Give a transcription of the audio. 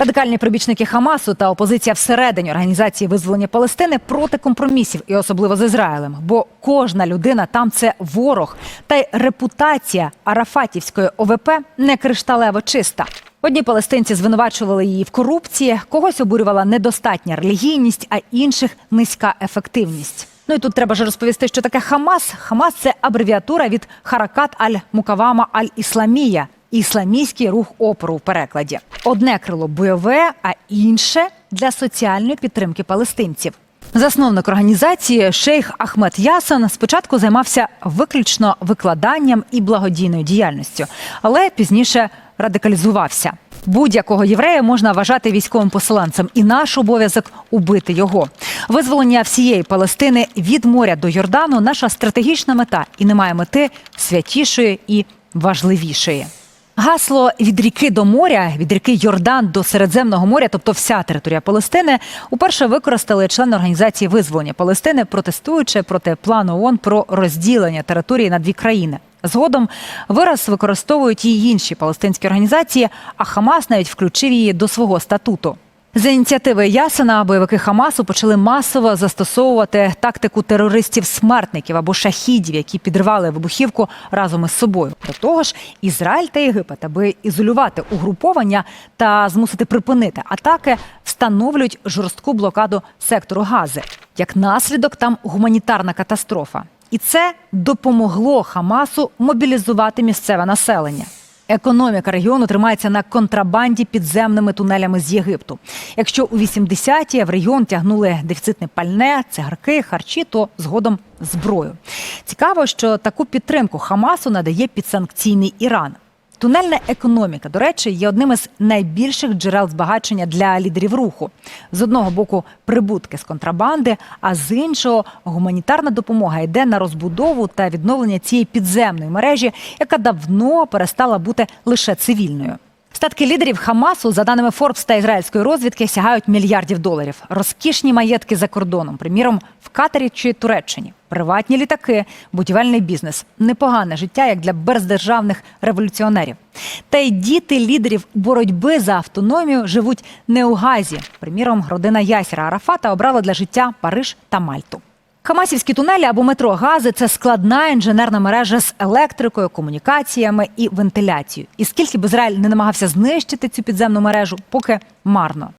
Радикальні прибічники Хамасу та опозиція всередині організації визволення Палестини проти компромісів, і особливо з Ізраїлем. Бо кожна людина там це ворог, та й репутація Арафатівської ОВП не кришталево чиста. Одні палестинці звинувачували її в корупції, когось обурювала недостатня релігійність, а інших низька ефективність. Ну і тут треба ж розповісти, що таке Хамас. Хамас це абревіатура від Харакат аль-Мукавама аль-Ісламія. Ісламістський рух опору в перекладі. Одне крило бойове, а інше для соціальної підтримки палестинців. Засновник організації Шейх Ахмед Ясан спочатку займався виключно викладанням і благодійною діяльністю, але пізніше радикалізувався. Будь-якого єврея можна вважати військовим посиланцем, і наш обов'язок убити його. Визволення всієї Палестини від моря до Йордану наша стратегічна мета, і немає мети святішої і важливішої. Гасло від ріки до моря, від ріки Йордан до Середземного моря, тобто вся територія Палестини, уперше використали члени організації визволення Палестини, протестуючи проти плану ООН про розділення території на дві країни. Згодом вираз використовують і інші палестинські організації, а Хамас навіть включив її до свого статуту. За ініціативи Ясена бойовики Хамасу почали масово застосовувати тактику терористів-смертників або шахідів, які підривали вибухівку разом із собою. До того ж, Ізраїль та Єгипет, аби ізолювати угруповання та змусити припинити атаки, встановлюють жорстку блокаду сектору Гази. Як наслідок, там гуманітарна катастрофа. І це допомогло Хамасу мобілізувати місцеве населення. Економіка регіону тримається на контрабанді підземними тунелями з Єгипту. Якщо у 80-ті в регіон тягнули дефіцитне пальне, цигарки, харчі, то згодом зброю. Цікаво, що таку підтримку Хамасу надає підсанкційний Іран. Тунельна економіка, до речі, є одним із найбільших джерел збагачення для лідерів руху. З одного боку прибутки з контрабанди, а з іншого гуманітарна допомога йде на розбудову та відновлення цієї підземної мережі, яка давно перестала бути лише цивільною. Статки лідерів Хамасу, за даними Форбс та ізраїльської розвідки, сягають мільярдів доларів. Розкішні маєтки за кордоном, приміром, в Катарі чи Туреччині, приватні літаки, будівельний бізнес, непогане життя як для бездержавних революціонерів. Та й діти лідерів боротьби за автономію живуть не у Газі. Приміром, родина Ясіра Арафата обрала для життя Париж та Мальту. Хамасівські тунелі або метро Гази це складна інженерна мережа з електрикою, комунікаціями і вентиляцією. І скільки б Ізраїль не намагався знищити цю підземну мережу, поки марно.